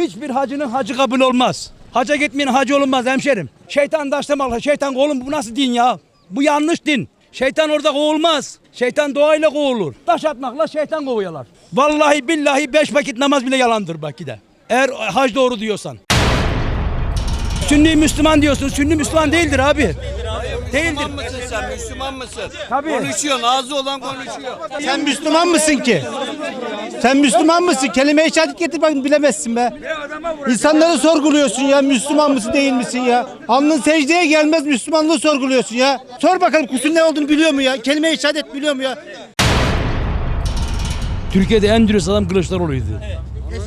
Hiçbir hacının hacı kabul olmaz. Haca gitmeyen hacı olunmaz hemşerim. Şeytan daşlamalı. Şeytan oğlum bu nasıl din ya? Bu yanlış din. Şeytan orada kovulmaz. Şeytan doğayla kovulur. Taş atmakla şeytan kovuyorlar. Vallahi billahi beş vakit namaz bile yalandır belki de. Eğer hac doğru diyorsan. Sünni Müslüman diyorsun. Sünni Müslüman değildir abi. Değildir. Müslüman mısın sen? Müslüman mısın? Tabii. Konuşuyorsun, ağzı olan konuşuyor. Sen Müslüman mısın ki? Sen Müslüman mısın? Kelime-i şehadet getir bakın bilemezsin be. İnsanları sorguluyorsun ya. Müslüman mısın değil misin ya? Alnın secdeye gelmez Müslümanlığı sorguluyorsun ya. Sor bakalım kusun ne olduğunu biliyor mu ya? Kelime-i şehadet biliyor mu ya? Türkiye'de en dürüst adam Kılıçdaroğlu'ydu.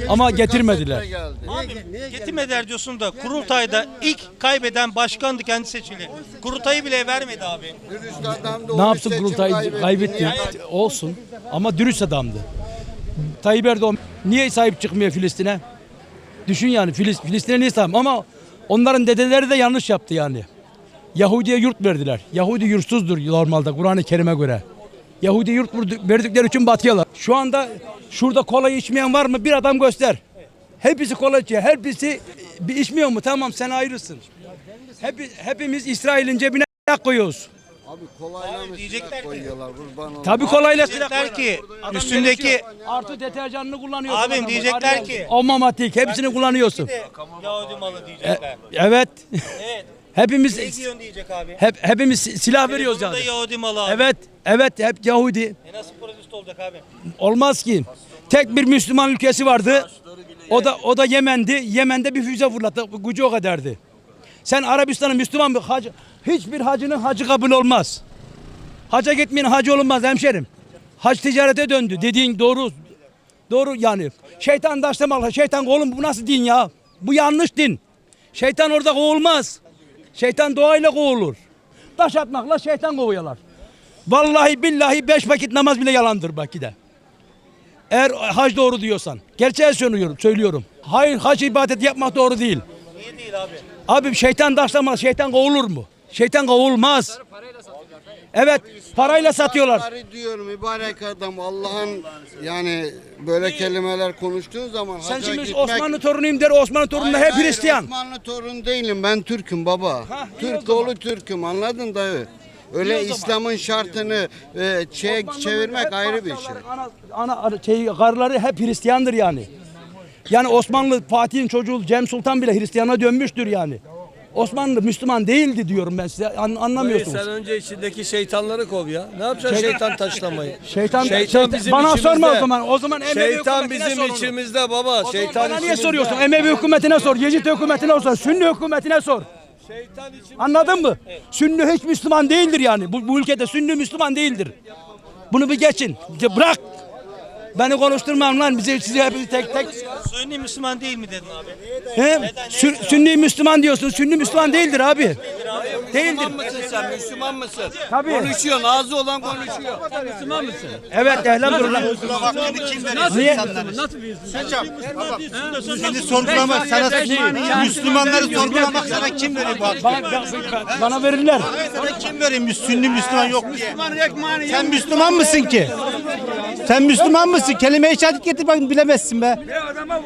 Ama getirmediler. Abi getirmediler diyorsun da kurultayda ilk kaybeden başkandı kendi seçili. Kurultayı bile vermedi abi. Ne yapsın kurultay kaybetti. Olsun. Ama dürüst adamdı. Tayyip Erdoğan niye sahip çıkmıyor Filistin'e? Düşün yani Filis, Filistin'e niye sahip? Ama onların dedeleri de yanlış yaptı yani. Yahudi'ye yurt verdiler. Yahudi yurtsuzdur normalde Kur'an-ı Kerim'e göre. Yahudi yurt verdikleri için batıyorlar. Şu anda şurada kola içmeyen var mı? Bir adam göster. Hepsi kola içiyor. Hepsi içmiyor mu? Tamam sen ayrısın. Hep, hepimiz İsrail'in cebine koyuyoruz. Abi kolayla diyecekler ki- koyuyorlar kurban olayım. Tabii kolayla silah Diyecekler ki Adam üstündeki artı deterjanını kullanıyorsun. Abim adamı. diyecekler ki- o mamatik hepsini kullanıyorsun. de Yahudi malı diyecekler. Evet. Evet. hepimiz Ne giyiyorsun diyecek abi. hep hepimiz silah veriyoruz Telefonda yani. Yahudi malı abi. Evet. Evet hep Yahudi. E nasıl protesto olacak abi? Olmaz ki. Tek bir Müslüman ülkesi vardı. O da o da Yemen'di. Yemen'de bir füze fırlattı. Gücü o kadardı. Sen Arabistan'ın Müslüman bir hacı hiçbir hacının hacı kabul olmaz. Haca gitmeyen hacı olunmaz hemşerim. Hac ticarete döndü. Dediğin doğru. Doğru yani. Şeytan daşlamalı. Şeytan oğlum bu nasıl din ya? Bu yanlış din. Şeytan orada kovulmaz. Şeytan doğayla kovulur. Taş atmakla şeytan kovuyorlar. Vallahi billahi beş vakit namaz bile yalandır de. Eğer hac doğru diyorsan. Gerçeği söylüyorum, söylüyorum. Hayır hac ibadeti yapmak doğru değil. Niye değil abi? Abi şeytan daşlamaz, şeytan kovulur mu? Şeytan kovulmaz. Evet, parayla satıyorlar. Bari diyorum mübarek adam Allah'ın yani böyle kelimeler konuştuğun zaman Sen hacca şimdi gitmek- Osmanlı torunuyum der, Osmanlı torunu Hayır, hep hayır, Hristiyan. Osmanlı torun değilim ben Türk'üm baba. Ha, iyi o Türk zaman. oğlu Türk'üm anladın dayı. İyi Öyle o zaman. İslam'ın şartını e, çek, Osmanlı'nın çevirmek hep ayrı bir şey. Ana, ana şey, karıları hep Hristiyandır yani. Yani Osmanlı Fatih'in çocuğu Cem Sultan bile Hristiyana dönmüştür yani. Osmanlı Müslüman değildi diyorum ben size an, anlamıyorsunuz. Sen önce içindeki şeytanları kov ya. Ne yapacaksın şeytan taşlamayı? Şeytan, Şeytan bizim bana içimizde. sorma o zaman. O zaman Emevi Şeytan hükümetine bizim içimizde baba. Şeytan bana niye içimizde. soruyorsun? Emevi hükümetine sor, Yezid hükümetine sor, Sünni hükümetine sor. Şeytan içimizde. Anladın mı? Sünni hiç Müslüman değildir yani. Bu, bu ülkede Sünni Müslüman değildir. Bunu bir geçin. Bırak. Beni konuşturmam lan. Bizi sizi hepinizi tek tek. Sünni Müslüman değil mi dedin abi? He? Sü- Sünni Müslüman diyorsun. Sünni Müslüman değildir abi. Değildir. Müslüman mısın sen? Müslüman mısın? Tabii. Konuşuyorsun, ağzı olan konuşuyor. Evet elhamdülillah. Niye? Seni sorgulamak, sana Müslümanları sorgulamak sana kim veriyor bu hakkı? Bana, verirler. Sana kim veriyor Sünni Müslüman yok diye? Sen Müslüman mısın ki? Sen Müslüman mısın? Kelime-i şehadet getir bakın bilemezsin be.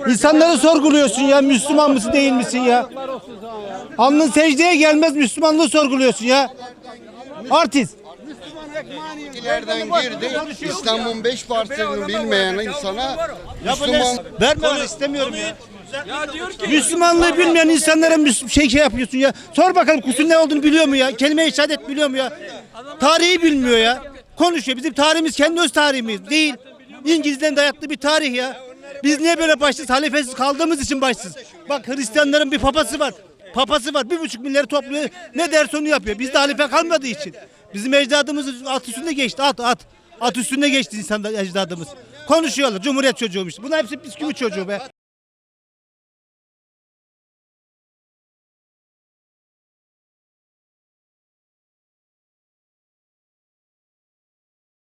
İnsanları sorguluyorsun ya. Müslüman mısın değil misin ya? Alnın secdeye gelmez Müslümanlığı sorguluyorsun ya. Artist. Ülkelerden girdi. İslam'ın beş partisini bilmeyen insana Müslüman Verme istemiyorum ya. Müslümanlığı bilmeyen insanlara şey şey yapıyorsun ya. Sor bakalım kusun ne olduğunu biliyor mu ya? Kelime-i şehadet biliyor mu ya? Tarihi bilmiyor ya. Konuşuyor. Bizim tarihimiz kendi öz tarihimiz değil. İngiliz'den dayattığı bir tarih ya. Biz niye böyle başsız, halifesiz kaldığımız için başsız. Bak Hristiyanların bir papası var. Papası var. Bir buçuk milyarı topluyor. Ne derse onu yapıyor. Bizde halife kalmadığı için. Bizim ecdadımız at üstünde geçti. At at. At üstünde geçti insanlar ecdadımız. Konuşuyorlar. Cumhuriyet çocuğuymuş. Bunlar hepsi bisküvi çocuğu be.